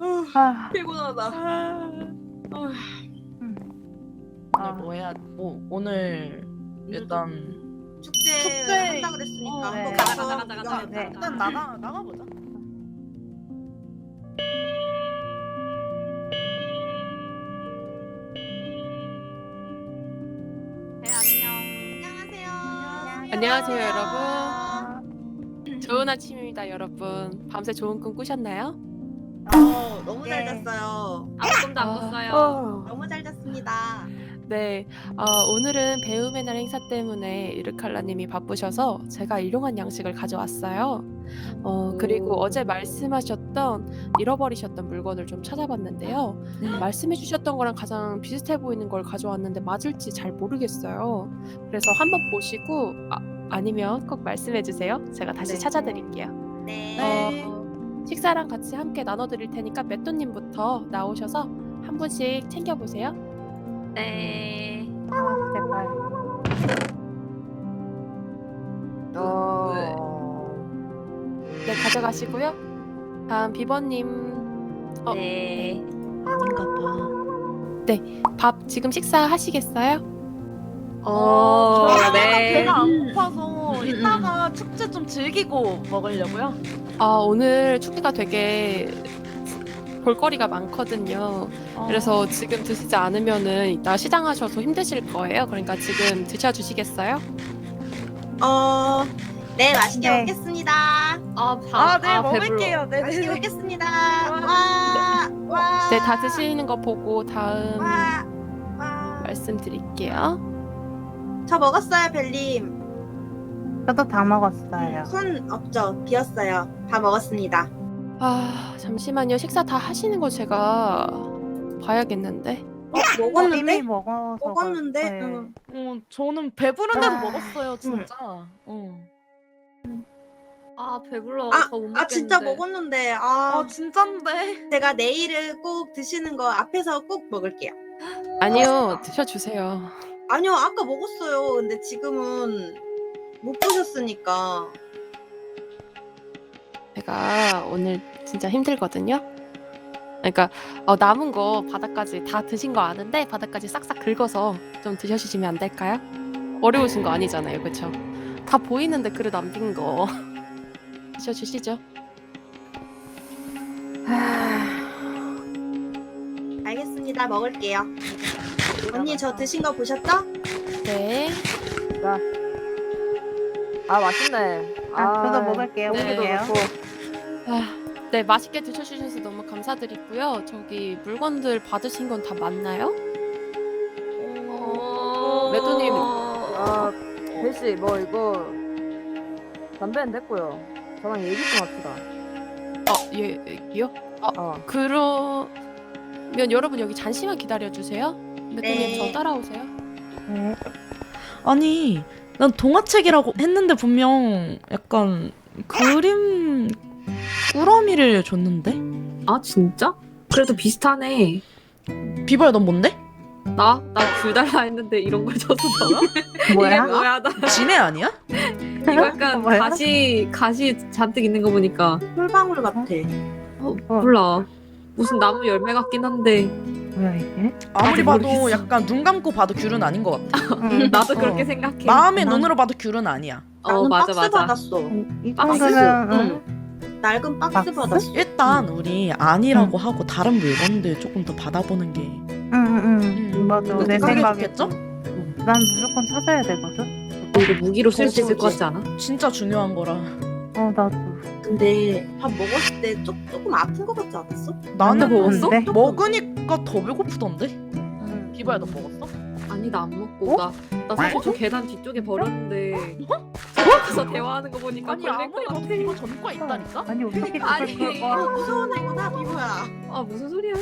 아, 피곤하다. 아, 오늘 뭐 해야 오, 오늘 일단 축제, 축제. 한다 그랬으니까 어, 한번 네. 가서 가자, 가자, 가자, 가자. 네. 일단 나가 나가 보자. 네 안녕. 안녕하세요. 안녕하세요 여러분. 좋은 아침입니다 여러분. 밤새 좋은 꿈 꾸셨나요? 어, 너무 네. 잘 잤어요. 아무 꿈도 안 아. 꿨어요. 너무 잘 잤습니다. 네, 어, 오늘은 배움의 날 행사 때문에 이르칼라님이 바쁘셔서 제가 일용한 양식을 가져왔어요. 어, 그리고 오. 어제 말씀하셨던 잃어버리셨던 물건을 좀 찾아봤는데요. 말씀해주셨던 거랑 가장 비슷해 보이는 걸 가져왔는데 맞을지 잘 모르겠어요. 그래서 한번 보시고 아, 아니면 꼭 말씀해주세요. 제가 다시 네. 찾아드릴게요. 네. 어, 식사랑 같이 함께 나눠드릴 테니까 맷도님부터 나오셔서 한 분씩 챙겨보세요. 네. 제발. 어. 네, 가져가시고요. 다음 비버님. 어, 네. 아닌가 봐. 밥 지금 식사하시겠어요? 어, 저희가 네. 배가 안 고파서 이따가 축제 좀 즐기고 먹으려고요. 아, 오늘 축제가 되게 볼거리가 많거든요. 어. 그래서 지금 드시지 않으면은 이따 시장 하셔서 힘드실 거예요. 그러니까 지금 드셔주시겠어요? 어, 네 맛있게 네. 먹겠습니다. 아, 아, 네, 먹을게요. 네, 네, 맛있게 네. 먹겠습니다. 와, 와. 네, 다 드시는 거 보고 다음 와, 와. 말씀드릴게요. 저 먹었어요, 벨님. 저도 다 먹었어요. 손 없죠? 비었어요. 다 먹었습니다. 아, 잠시만요. 식사 다 하시는 거 제가 봐야겠는데. 어, 이미 먹었는데? 먹어서. 먹었는데? 네. 응. 어, 저는 배부른데도 아. 먹었어요, 진짜. 어. 아, 배불러. 아, 아 진짜 먹었는데 아, 아, 진짠데. 제가 내일은 꼭 드시는 거 앞에서 꼭 먹을게요. 아니요, 드셔주세요. 아니요, 아까 먹었어요. 근데 지금은 못 보셨으니까. 제가 오늘 진짜 힘들거든요. 그러니까 어, 남은 거 바닥까지 다 드신 거 아는데 바닥까지 싹싹 긁어서 좀 드셔주시면 안 될까요? 어려우신 거 아니잖아요, 그렇죠? 다 보이는데 그릇 남긴 거 드셔주시죠. 알겠습니다. 먹을게요. 언니 저 드신 거 보셨죠? 네. 아, 맛있네. 아, 저도 먹을게요. 네. 먹을게요. 아, 네 맛있게 드셔주셔서 너무 감사드리고요. 저기 물건들 받으신 건 다 맞나요? 매도님. 아, 대시 뭐 이거 담배는 됐고요. 저랑 얘기 좀 합시다. 어, 예, 예요? 어. 그러면 여러분 여기 잠시만 기다려 주세요. 매도님 네. 저 따라오세요. 네. 아니 난 동화책이라고 했는데 분명 약간 그림 꾸러미를 줬는데 아 진짜? 그래도 비슷하네. 비발 넌 뭔데? 나? 나줄 달라 했는데 이런 걸 줘서 너야? 이게 뭐야? 뭐야? 나 지네 아니야? 이거 약간 뭐야? 가시 가시 잔뜩 있는 거 보니까 꿀방울 같아. 어, 어. 몰라. 무슨 나무 열매 같긴 한데 뭐야 이게? 아무리 아직 봐도 모르겠어. 약간 눈 감고 봐도 귤은 아닌 것 같아 응. 나도 어. 그렇게 생각해. 마음의 난- 눈으로 봐도 귤은 아니야 어 나는 맞아 박스 맞아. 받았어. 이 박스? 정도면 응. 응. 낡은 박스, 박스? 받았어. 일단 우리 아니라고 하고 다른 물건들 조금 더 받아보는 게 응, 응, 응. 음, 맞아. 내 그게 생각에. 좋겠죠? 난 무조건 찾아야 되거든. 이거 무기로 쓸 수 있을 것. 같지 않아? 진짜 중요한 거라 어, 나도. 근데 밥 먹었을 때 조, 조금 아픈 거 같지 않았어? 나는 안 먹었어? 먹었는데? 먹으니까 더 배고프던데? 응. 비발 너 먹었어? 아니 나 안 먹고 나, 나 사실 저 계단 뒤쪽에 버렸는데 저기서 대화하는 거 보니까 아니 걸릴 아무리 것 봐도 같아. 이거 전과 있다니까? 아니 어떻게 아니. 그걸 어, 봐? 무서운 애구나, 비보야. 아 무슨 소리야?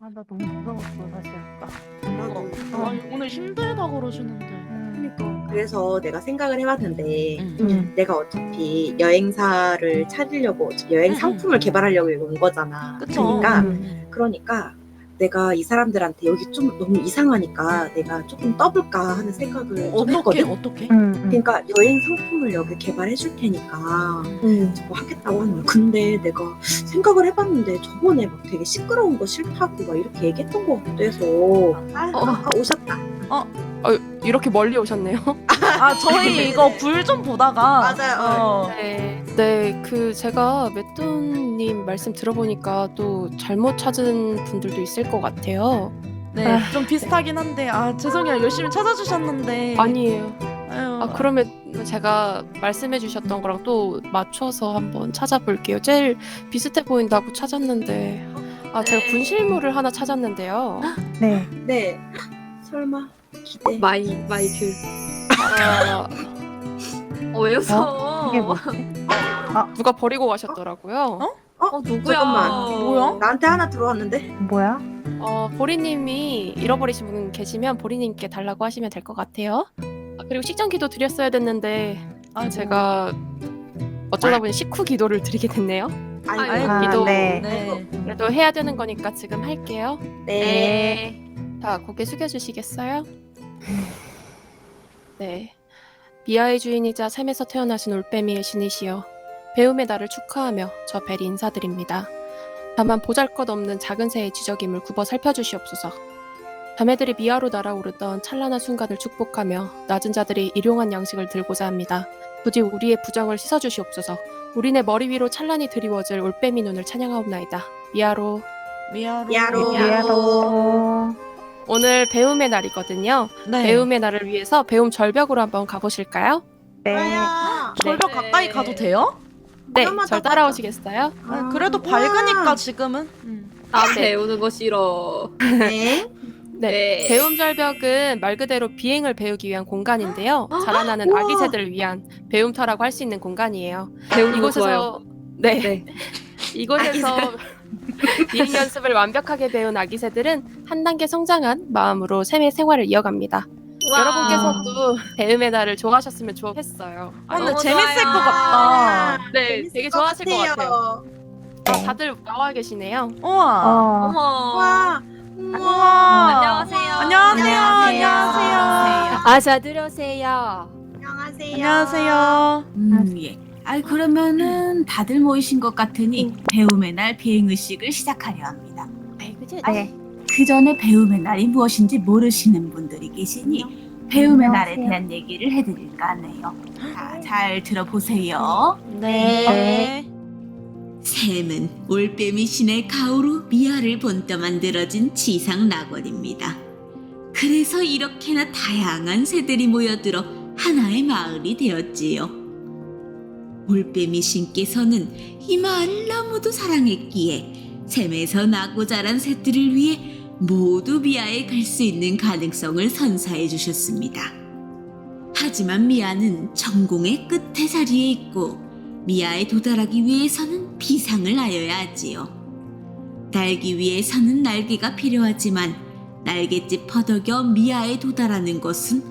아, 나 너무 무서웠어 사실 아까. 나도. 어. 아니 오늘 힘들다 그러시는데 응. 그래서 내가 생각을 해봤는데 응. 응. 내가 어차피 여행사를 차리려고 어차피 여행 응, 상품을 개발하려고 여기 온 거잖아. 그쵸. 그러니까 응. 그러니까 내가 이 사람들한테 여기 좀 너무 이상하니까 내가 조금 떠볼까 하는 생각을 좀 어떻게 했거든. 어떻게? 응, 응. 그러니까 여행 상품을 여기 개발해 줄 테니까 음. 뭐 하겠다고 하는 거야. 근데 내가 생각을 해봤는데 저번에 막 되게 시끄러운 거 싫다고 막 이렇게 얘기했던 것 같기도 해서 아, 어. 아까 오셨다. 어, 이렇게 멀리 오셨네요. 아 저희 이거 불 좀 보다가 맞아요. 어. 네, 네, 그 제가 메뚜님 말씀 들어보니까 또 잘못 찾은 분들도 있을 것 같아요. 네, 좀 비슷하긴 한데 아 죄송해요 열심히 찾아주셨는데 아니에요. 아유, 아 그러면 제가 말씀해주셨던 거랑 또 맞춰서 한번 찾아볼게요. 제일 비슷해 보인다고 찾았는데, 아 제가 분실물을 하나 찾았는데요. 네. 네. 설마 기대. 마이 마이 귤. 아, 어, 왜 웃어? 이게 뭐지? 누가 버리고 가셨더라고요. 어? 어 누구야? 잠깐만. 뭐야? 나한테 하나 들어왔는데? 뭐야? 어, 보리님이 잃어버리신 분 계시면 보리님께 달라고 하시면 될 것 같아요. 아, 그리고 식전기도 드렸어야 됐는데 아, 제가 어쩌다 보니 식후 기도를 드리게 됐네요. 아이고. 아, 기도. 네. 네. 그래도 해야 되는 거니까 지금 할게요. 네. 자, 고개 숙여주시겠어요? 네. 미아의 주인이자 삶에서 태어나신 올빼미의 신이시여 배움의 날을 축하하며 저 벨이 인사드립니다. 다만 보잘것없는 작은 새의 지적임을 굽어 살펴주시옵소서. 자매들이 미아로 날아오르던 찬란한 순간을 축복하며 낮은 자들이 일용한 양식을 들고자 합니다. 부디 우리의 부정을 씻어주시옵소서. 우리네 머리 위로 찬란히 드리워질 올빼미 눈을 찬양하옵나이다. 미아로 미아로 미아로. 미아로. 오늘 배움의 날이거든요. 네. 배움의 날을 위해서 배움 절벽으로 한번 가보실까요? 네. 아야. 절벽 네. 가까이 가도 돼요? 네, 절. 따라오시겠어요? 아, 그래도 우와. 밝으니까 지금은 음. 아 네. 배우는 거 싫어. 네. 네. 네. 배움 절벽은 말 그대로 비행을 배우기 위한 공간인데요. 자라나는 우와. 아기 새들을 위한 배움터라고 할 수 있는 공간이에요. 배우는 거 좋아요. 이곳에서 네, 네. 이곳에서 비행 연습을 완벽하게 배운 아기 새들은 한 단계 성장한 마음으로 샘의 생활을 이어갑니다. 와. 여러분께서도 배움의 날을 좋아하셨으면 좋겠어요. 아, 근데 너무 재밌을 좋아요. 것 같다 네, 되게 것 좋아하실 것 같아요. 네. 아, 다들 나와 계시네요. 우와 어. 어머. 와. 우와 안녕하세요. 안녕하세요 안녕하세요. 안녕하세요 아자 들어오세요. 안녕하세요. 안녕하세요 음, 예. 아 그러면은 다들 모이신 것 같으니 배움의 날 비행의식을 시작하려 합니다. 저, 네. 그 전에 배움의 날이 무엇인지 모르시는 분들이 계시니 배움의 날에 안녕하세요. 대한 얘기를 해드릴까 하네요. 자, 잘 들어보세요. 네 샘은 올빼미 신의 가오로 미아를 본떠 만들어진 지상 낙원입니다. 그래서 이렇게나 다양한 새들이 모여들어 하나의 마을이 되었지요. 올빼미 신께서는 이 마을을 너무도 사랑했기에 샘에서 나고 자란 새들을 위해 모두 미아에 갈 수 있는 가능성을 선사해 주셨습니다. 하지만 미아는 전공의 끝에 자리에 있고 미아에 도달하기 위해서는 비상을 하여야 하지요. 날기 위해서는 날개가 필요하지만 날갯짓 퍼덕여 미아에 도달하는 것은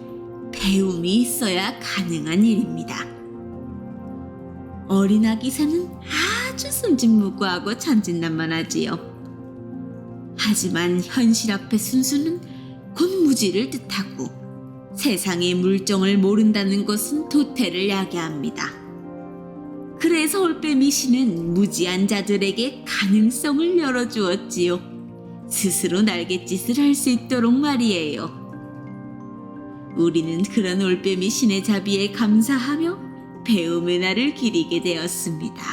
배움이 있어야 가능한 일입니다. 어린 아기 새는 아주 순진무구하고 천진난만하지요. 하지만 현실 앞의 순수는 곧 무지를 뜻하고 세상의 물정을 모른다는 것은 도태를 야기합니다. 그래서 올빼미 씨는 무지한 자들에게 가능성을 열어주었지요. 스스로 날갯짓을 할 수 있도록 말이에요. 우리는 그런 올빼미 신의 자비에 감사하며 배움의 날을 기리게 되었습니다.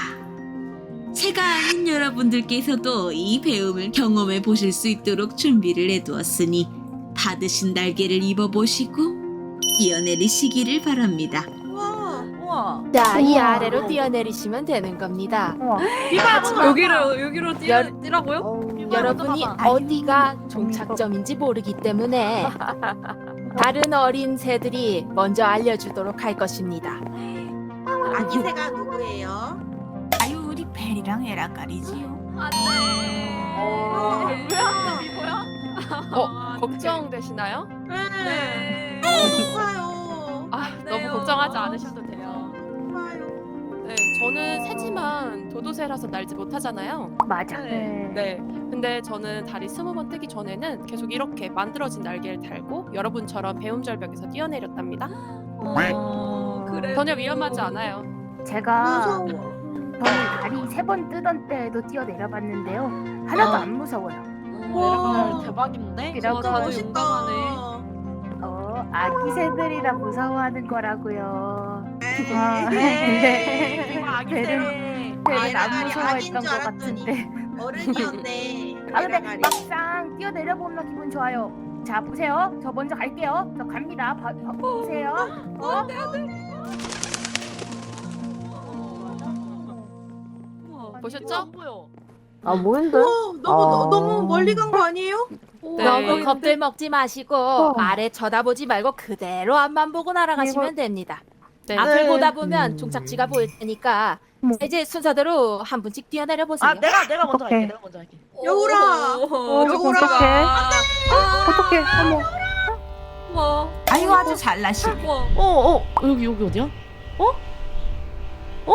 제가 아닌 여러분들께서도 이 배움을 경험해 보실 수 있도록 준비를 해두었으니 받으신 날개를 입어보시고 뛰어내리시기를 바랍니다. 우와. 자, 이. 아래로 뛰어내리시면 되는 겁니다. 우와. 여기로 여기로 뛰어 열- 뛰라고요? 어우. 여러분이. 어디가 종착점인지 모르기 때문에 다른 어린 새들이 먼저 알려주도록 할 것입니다. 아기 새가 누구예요? 아유 우리 벨이랑 에라깔이지요. 어, 걱정되시나요? 네. 너무 높아요. 아, 너무 걱정하지 않으셔도 돼요. 높아요. 네, 저는 새지만 도도새라서 날지 못하잖아요. 맞아. 네. 네. 근데 저는 다리 스무 번 뜨기 전에는 계속 이렇게 만들어진 날개를 달고 여러분처럼 배움절벽에서 뛰어내렸답니다. 어... 그래. 전혀 위험하지 않아요. 제가 무서워. 저는 다리 세 번 뜨던 때에도 뛰어 내려봤는데요. 하나도 아. 안 무서워요. 와 대박인데? 이라고 다들 멋있다. 용감하네. 어, 아기 새들이라 무서워하는 거라고요. 아, 근데 이거 아기 배를- 새. 배는 안 아기 무서워했던 것줄 같은데. 어른이었네. 아 근데. 막상 뛰어 내려보면 기분 좋아요. 자 보세요. 저 먼저 갈게요. 저 갑니다. 봐, 봐, 보세요. 어? 보셨죠? 아 뭐인데? 어, 너무 아. 너, 너무 멀리 간 거 아니에요? 네. 너무 겁들 먹지 마시고 어. 아래 쳐다보지 말고 그대로 앞만 보고 날아가시면 됩니다. 네. 앞을 네. 보다 보면 종착지가 보일 테니까 뭐. 자, 이제 순서대로 한 분씩 뛰어내려 보세요. 아 내가 내가 먼저. 갈게. 내가 먼저 갈게. 여우라. 어, 여우라. 어떡해. 어떡해. 어머. 뭐. 아유 아주 잘나시네. 뭐. 어, 어, 여기, 여기 어디야? 어? 어?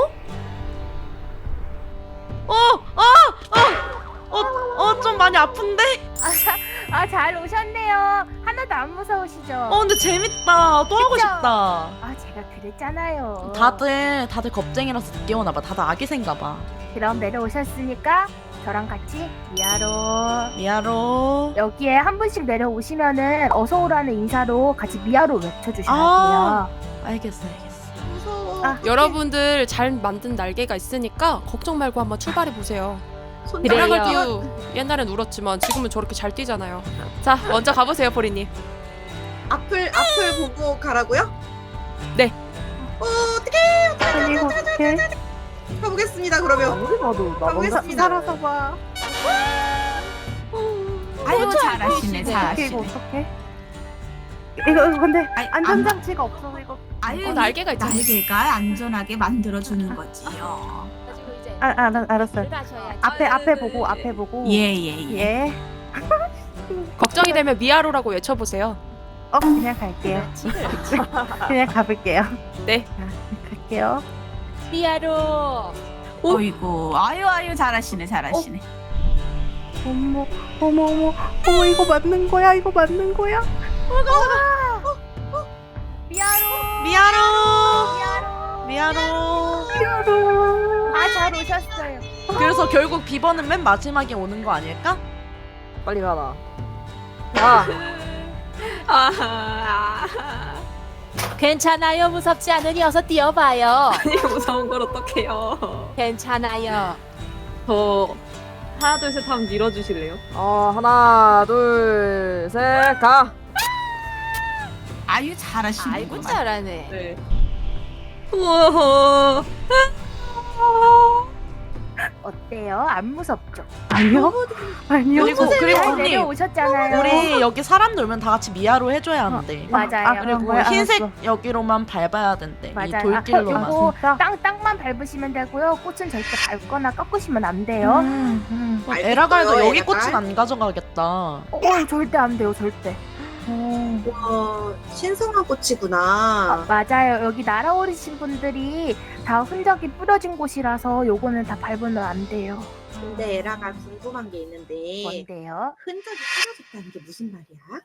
어, 어, 어, 어, 어, 좀 많이 아픈데? 아 잘 오셨네요. 하나도 안 무서우시죠? 어, 근데 재밌다. 또 하고 그쵸? 싶다. 아 제가 그랬잖아요. 다들, 다들 겁쟁이라서 늦게 오나봐. 다들 아기새인가봐. 그럼 내려오셨으니까 저랑 같이 미아로 미아로. 여기에 한 분씩 내려오시면은 어서 오라는 인사로 같이 미아로 외쳐주셔야 아. 돼요. 알겠어, 알겠어. 무서워. 아, 여러분들 잘 만든 날개가 있으니까 걱정 말고 한번 출발해 보세요. 손잡이 그래요. 띄우 옛날엔 울었지만 지금은 저렇게 잘 뛰잖아요. 자, 먼저 가보세요, 보리님. 앞을 앞을 보고 가라고요? 네. 어, 어떡해. 아니 이거 어떡해? 가보겠습니다. 그러면. 아무리 봐도 나 가보겠습니다. 살아서 봐. 아유 잘하시네 어떡해 이거 잘하시네. 어떡해? 이거 이거 근데 아이, 안전장치가 없어서 이거 아유 어, 날개가 있잖아. 날개가 안전하게 만들어 주는 거지요. 가지고 이제 아, 아 나- 알았어요. 앞에 앞에 보고 앞에 보고 예예 예. 예. 걱정이 되면 미아로라고 외쳐보세요. 어 그냥 갈게요. 그냥 가볼게요. 네. 자, 갈게요. 미아로. 어이구 아유 아유 잘하시네 잘하시네. 어머 어머 어머 어머 이거 맞는 거야? 이거 맞는 거야? 미아로 미아로. 미아로 미아로. 미아로 아잘 오셨어요. 그래서 결국 비번은 맨 마지막에 오는 거 아닐까? 빨리 가라. 아 아, 괜찮아요. 무섭지 않으니 어서 뛰어봐요. 아니 무서운 걸 어떡해요. 괜찮아요. 저 하나 둘셋 하면 밀어주실래요? 어 하나 둘 셋 가. 아유 잘하시네. 아이고 잘하네. 네. 우와. 어때요? 안 무섭죠? 아니요. 아니요. 그리고- 그리고 잘 언니, 내려오셨잖아요. 우리 여기 사람 놀면 다 같이 미아로 해줘야 한대. 맞아요. 아, 그리고 뭐야, 흰색 알았어. 여기로만 밟아야 된대. 이 맞아요. 돌길로만. 아, 요거 땅 땅만 밟으시면 되고요. 꽃은 절대 밟거나 꺾으시면 안 돼요. 음, 음. 알겠어요, 에라갈도 여기. 꽃은 안 가져가겠다. 어, 어, 절대 안 돼요. 절대. 와, 신성한 꽃이구나. 아, 맞아요. 여기 날아오르신 분들이 다 흔적이 뿌려진 곳이라서 요거는 다 밟으면 안 돼요. 근데 에라가 궁금한 게 있는데 뭔데요? 흔적이 뿌려졌다는 게 무슨 말이야?